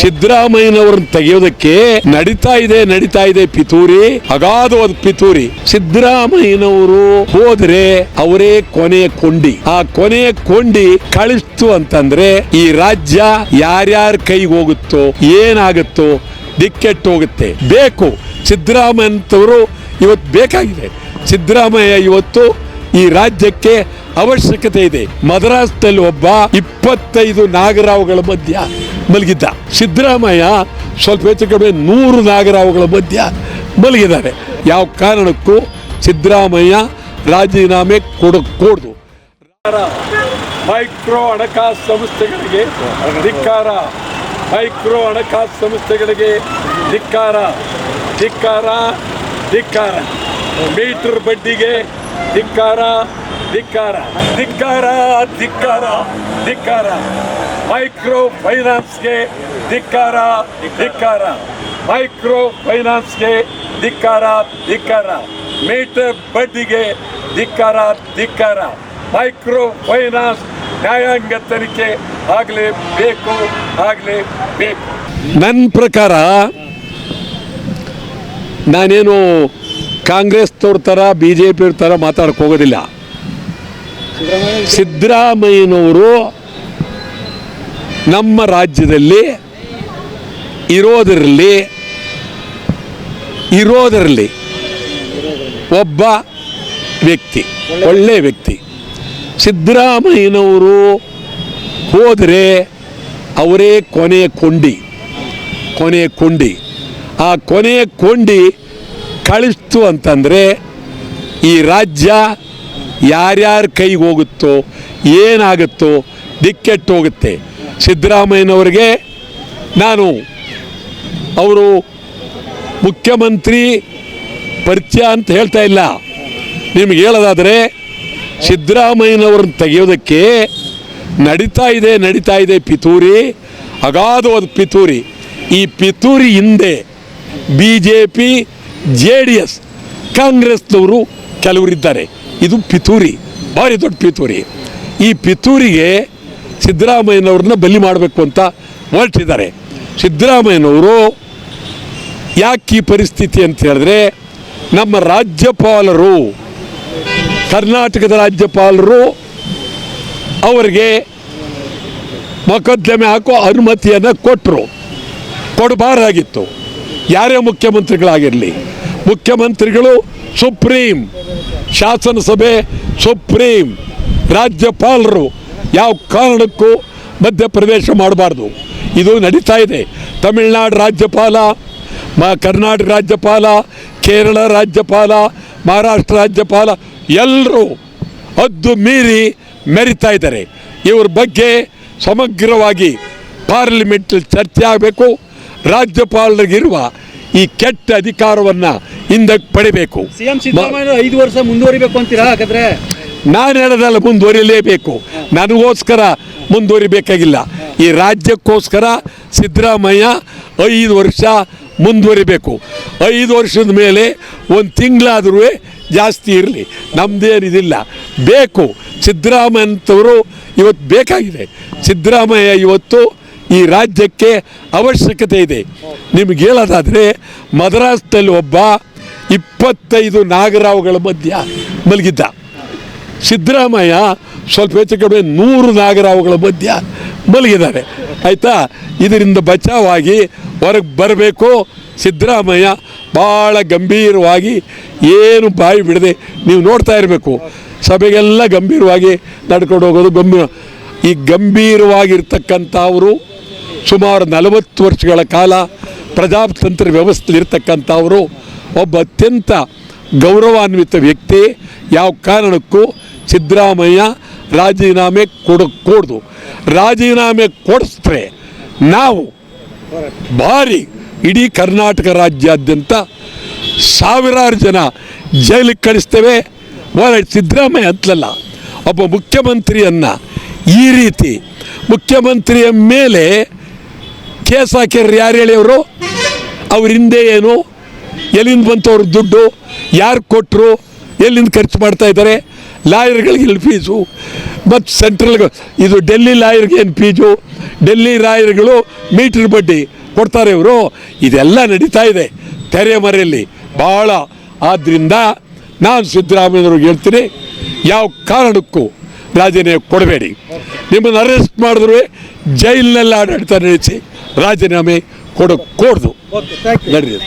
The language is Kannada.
ಸಿದ್ದರಾಮಯ್ಯನವ್ರನ್ನ ತೆಗೆಯೋದಕ್ಕೆ ನಡೀತಾ ಇದೆ ನಡೀತಾ ಇದೆ ಪಿತೂರಿ, ಅಗಾಧವಾದ ಪಿತೂರಿ. ಸಿದ್ದರಾಮಯ್ಯನವರು ಹೋದ್ರೆ ಅವರೇ ಕೊನೆಯ ಕೊಂಡಿ ಆ ಕೊನೆಯ ಕೊಂಡಿ ಕಳಿಸ್ತು ಅಂತಂದ್ರೆ ಈ ರಾಜ್ಯ ಯಾರ್ಯಾರ ಕೈಗೆ ಹೋಗುತ್ತೋ, ಏನಾಗುತ್ತೋ ದಿಕ್ಕೆಟ್ಟು ಹೋಗುತ್ತೆ. ಬೇಕು. ಸಿದ್ದರಾಮಯ್ಯನವರು ಇವತ್ತು ಬೇಕಾಗಿದೆ. ಸಿದ್ದರಾಮಯ್ಯ ಇವತ್ತು ಈ ರಾಜ್ಯಕ್ಕೆ ಅವಶ್ಯಕತೆ ಇದೆ. ಮದ್ರಾಸ್ನಲ್ಲಿ ಒಬ್ಬ ಇಪ್ಪತ್ತೈದು ನಾಗರಾವ್ಗಳ ಮಧ್ಯ ಮಲಗಿದ್ದ. ಸಿದ್ದರಾಮಯ್ಯ ಸ್ವಲ್ಪ ಹೆಚ್ಚು ಕಡಿಮೆ ನೂರು ನಾಗರಾವುಗಳ ಮಧ್ಯ ಮಲಗಿದ್ದಾರೆ. ಯಾವ ಕಾರಣಕ್ಕೂ ಸಿದ್ದರಾಮಯ್ಯ ರಾಜೀನಾಮೆ ಕೊಡಕೂಡ್ದು. ಮೈಕ್ರೋ ಹಣಕಾಸು ಸಂಸ್ಥೆಗಳಿಗೆ ಧಿಕ್ಕಾರ. ಮೈಕ್ರೋ ಹಣಕಾಸು ಸಂಸ್ಥೆಗಳಿಗೆ ಧಿಕ್ಕಾರ. ಧಿಕ್ಕಾರ ಧಿಕ್ಕಾರ. ಮೀಟರ್ ಬಡ್ಡಿಗೆ ಧಿಕ್ಕಾರ ಧಿಕ್ಕಾರ. ಧಿಕ್ಕಾರ ಧಿಕ್ಕಾರ ಧಿಕ್ಕಾರ. ಮೈಕ್ರೋ ಫೈನಾನ್ಸ್ಗೆ ಧಿಕ್ಕಾರ ಧಿಕ್ಕಾರ. ಮೈಕ್ರೋ ಫೈನಾನ್ಸ್ಗೆ ಧಿಕ್ಕಾರ ಧಿಕ್ಕಾರ. ಮೀಟರ್ ಬಡ್ಡಿಗೆ ಧಿಕ್ಕಾರ ಧಿಕ್ಕಾರ. ಮೈಕ್ರೋ ಫೈನಾನ್ಸ್ ನ್ಯಾಯಾಂಗ ತನಿಖೆ ಆಗಲೇ ಬೇಕು ನನ್ನ ಪ್ರಕಾರ, ನಾನೇನು ಕಾಂಗ್ರೆಸ್ನವ್ರ ಥರ ಬಿ ಜೆ ಪಿಯವ್ರ ಥರ ಮಾತಾಡಕ್ಕೆ ಹೋಗೋದಿಲ್ಲ. ಸಿದ್ದರಾಮಯ್ಯನವರು ನಮ್ಮ ರಾಜ್ಯದಲ್ಲಿ ಇರೋದರಲ್ಲಿ ಇರೋದರಲ್ಲಿ ಒಬ್ಬ ವ್ಯಕ್ತಿ, ಒಳ್ಳೆ ವ್ಯಕ್ತಿ. ಸಿದ್ದರಾಮಯ್ಯನವರು ಹೋದರೆ ಅವರೇ ಕೊನೆಯ ಕೊಂಡಿ ಕೊನೆಯ ಕೊಂಡಿ. ಆ ಕೊನೆಯ ಕೊಂಡಿ ಕಳಿಸ್ತು ಅಂತಂದರೆ ಈ ರಾಜ್ಯ ಯಾರ್ಯಾರ ಕೈಗೆ ಹೋಗುತ್ತೋ, ಏನಾಗುತ್ತೋ ದಿಕ್ಕೆಟ್ಟು ಹೋಗುತ್ತೆ ಸಿದ್ದರಾಮಯ್ಯನವ್ರಿಗೆ ನಾನು ಅವರು ಮುಖ್ಯಮಂತ್ರಿ ಪರಿಚಯ ಅಂತ ಹೇಳ್ತಾ ಇಲ್ಲ. ನಿಮ್ಗೆ ಹೇಳೋದಾದರೆ ಸಿದ್ದರಾಮಯ್ಯನವ್ರನ್ನ ತೆಗೆಯೋದಕ್ಕೆ ನಡೀತಾ ಇದೆ ನಡೀತಾ ಇದೆ ಪಿತೂರಿ, ಅಗಾಧವಾದ ಪಿತೂರಿ. ಈ ಪಿತೂರಿ ಹಿಂದೆ B J P J D S, ಕಾಂಗ್ರೆಸ್ನವರು ಕೆಲವರಿದ್ದಾರೆ. ಇದು ಪಿತೂರಿ, ಭಾರಿ ದೊಡ್ಡ ಪಿತೂರಿ. ಈ ಪಿತೂರಿಗೆ ಸಿದ್ದರಾಮಯ್ಯನವ್ರನ್ನ ಬಲಿ ಮಾಡಬೇಕು ಅಂತ ಹೊರಟಿದ್ದಾರೆ. ಸಿದ್ದರಾಮಯ್ಯನವರು ಯಾಕೆ ಈ ಪರಿಸ್ಥಿತಿ ಅಂತ ಹೇಳಿದ್ರೆ ನಮ್ಮ ರಾಜ್ಯಪಾಲರು, ಕರ್ನಾಟಕದ ರಾಜ್ಯಪಾಲರು ಅವರಿಗೆ ಮೊಕದ್ದಮೆ ಹಾಕೋ ಅನುಮತಿಯನ್ನು ಕೊಟ್ಟರು ಕೊಡಬಾರ್ದಾಗಿತ್ತು. ಯಾರೇ ಮುಖ್ಯಮಂತ್ರಿಗಳಾಗಿರಲಿ. ಮುಖ್ಯಮಂತ್ರಿಗಳು ಸುಪ್ರೀಂ, ಶಾಸನಸಭೆ ಸುಪ್ರೀಂ, ರಾಜ್ಯಪಾಲರು ಯಾವ ಕಾರಣಕ್ಕೂ ಮಧ್ಯಪ್ರವೇಶ ಮಾಡಬಾರ್ದು. ಇದು ನಡೀತಾ ಇದೆ. ತಮಿಳುನಾಡು ರಾಜ್ಯಪಾಲ, ಮ, ಕರ್ನಾಟಕ ರಾಜ್ಯಪಾಲ, ಕೇರಳ ರಾಜ್ಯಪಾಲ, ಮಹಾರಾಷ್ಟ್ರ ರಾಜ್ಯಪಾಲ ಎಲ್ಲರೂ ಅದ್ದು ಮೀರಿ ಮೆರಿತಾ ಇದ್ದಾರೆ. ಇವ್ರ ಬಗ್ಗೆ ಸಮಗ್ರವಾಗಿ ಪಾರ್ಲಿಮೆಂಟಲ್ಲಿ ಚರ್ಚೆ ಆಗಬೇಕು. ರಾಜ್ಯಪಾಲರಿಗಿರುವ ಈ ಕೆಟ್ಟ ಅಧಿಕಾರವನ್ನು ಹಿಂದಕ್ಕೆ ಪಡಿಬೇಕು. ಐದು ವರ್ಷ ಮುಂದುವರಿಬೇಕು ಅಂತೀರಾ? ಹಾಗಾದ್ರೆ ನಾನು ಹೇಳೋದಲ್ಲ, ಮುಂದುವರಿಯಲೇಬೇಕು. ನನಗೋಸ್ಕರ ಮುಂದುವರಿಬೇಕಾಗಿಲ್ಲ. ಈ ರಾಜ್ಯಕ್ಕೋಸ್ಕರ ಸಿದ್ದರಾಮಯ್ಯ ಐದು ವರ್ಷ ಮುಂದುವರಿಬೇಕು. ಐದು ವರ್ಷದ ಮೇಲೆ ಒಂದು ತಿಂಗಳಾದ್ರೂ ಜಾಸ್ತಿ ಇರಲಿ. ನಮ್ಮದೇನಿದಿಲ್ಲ ಬೇಕು. ಸಿದ್ದರಾಮಯ್ಯಂಥವರು ಇವತ್ತು ಬೇಕಾಗಿದೆ. ಸಿದ್ದರಾಮಯ್ಯ ಇವತ್ತು ಈ ರಾಜ್ಯಕ್ಕೆ ಅವಶ್ಯಕತೆ ಇದೆ. ನಿಮ್ಗೆ ಹೇಳೋದಾದರೆ, ಮದ್ರಾಸ್ನಲ್ಲಿ ಒಬ್ಬ ಇಪ್ಪತ್ತೈದು ನಾಗರಾವ್ಗಳ ಮಧ್ಯ ಮಲಗಿದ್ದ. ಸಿದ್ದರಾಮಯ್ಯ ಸ್ವಲ್ಪ ಹೆಚ್ಚು ಕಡಿಮೆ ನೂರು ನಾಗರಾವುಗಳ ಮಧ್ಯ ಮಲಗಿದ್ದಾರೆ. ಆಯಿತಾ? ಇದರಿಂದ ಬಚಾವಾಗಿ ಹೊರಗೆ ಬರಬೇಕು. ಸಿದ್ದರಾಮಯ್ಯ ಭಾಳ ಗಂಭೀರವಾಗಿ ಏನು ಬಾಯಿ ಬಿಡದೆ ನೀವು ನೋಡ್ತಾ ಇರಬೇಕು. ಸಭೆಗೆಲ್ಲ ಗಂಭೀರವಾಗಿ ನಡ್ಕೊಂಡು ಹೋಗೋದು ಗಂಭೀರ. ಈ ಗಂಭೀರವಾಗಿರ್ತಕ್ಕಂಥವರು ಸುಮಾರು ನಲವತ್ತು ವರ್ಷಗಳ ಕಾಲ ಪ್ರಜಾತಂತ್ರ ವ್ಯವಸ್ಥೆಲಿರ್ತಕ್ಕಂಥವರು ಒಬ್ಬ ಅತ್ಯಂತ ಗೌರವಾನ್ವಿತ ವ್ಯಕ್ತಿ, ಯಾವ ಕಾರಣಕ್ಕೂ ಸಿದ್ದರಾಮಯ್ಯ ರಾಜೀನಾಮೆ ಕೊಡಕೂಡ್ದು ರಾಜೀನಾಮೆ ಕೊಡಿಸ್ರೆ ನಾವು ಭಾರಿ ಇಡೀ ಕರ್ನಾಟಕ ರಾಜ್ಯಾದ್ಯಂತ ಸಾವಿರಾರು ಜನ ಜೈಲಿಗೆ ಕಳಿಸ್ತೇವೆ. ಸಿದ್ದರಾಮಯ್ಯ ಅಂತಲಲ್ಲ, ಒಬ್ಬ ಮುಖ್ಯಮಂತ್ರಿಯನ್ನು ಈ ರೀತಿ ಮುಖ್ಯಮಂತ್ರಿಯ ಮೇಲೆ ಕೇಸ್ ಹಾಕ್ಯಾರ ಯಾರು ಹೇಳಿ ಅವರು? ಹಿಂದೆ ಏನು? ಎಲ್ಲಿಂದ ಬಂತವ್ರ ದುಡ್ಡು? ಯಾರು ಕೊಟ್ಟರು ಎಲ್ಲಿಂದ ಖರ್ಚು ಮಾಡ್ತಾ ಇದ್ದಾರೆ? ಲಾಯರ್ಗಳಿಗೆ ಇಲ್ಲಿ ಫೀಸು ಮತ್ತು ಸೆಂಟ್ರಲ್ ಇದು ಡೆಲ್ಲಿ ಲಾಯರ್ಗೆ ಏನು ಫೀಸು ಡೆಲ್ಲಿ ಲಾಯರ್ಗಳು ಮೀಟ್ರ್ ಬಡ್ಡಿ ಕೊಡ್ತಾರೆ ಇವರು. ಇದೆಲ್ಲ ನಡೀತಾ ಇದೆ ತೆರೆ ಮರೆಯಲ್ಲಿ. ಭಾಳ ಆದ್ದರಿಂದ ನಾನು ಸಿದ್ದರಾಮಯ್ಯವ್ರಿಗೆ ಹೇಳ್ತೀನಿ ಯಾವ ಕಾರಣಕ್ಕೂ ರಾಜೀನಾಮೆ ಕೊಡಬೇಡಿ. ನಿಮ್ಮನ್ನು ಅರೆಸ್ಟ್ ಮಾಡಿದ್ರು ಜೈಲಿನಲ್ಲಿ ಆಡಳಿತ ನಡೆಸಿ ರಾಜೀನಾಮೆ ಕೊಡೋಕೆ ಕೊಡ್ದು. ನಡೀರಿ.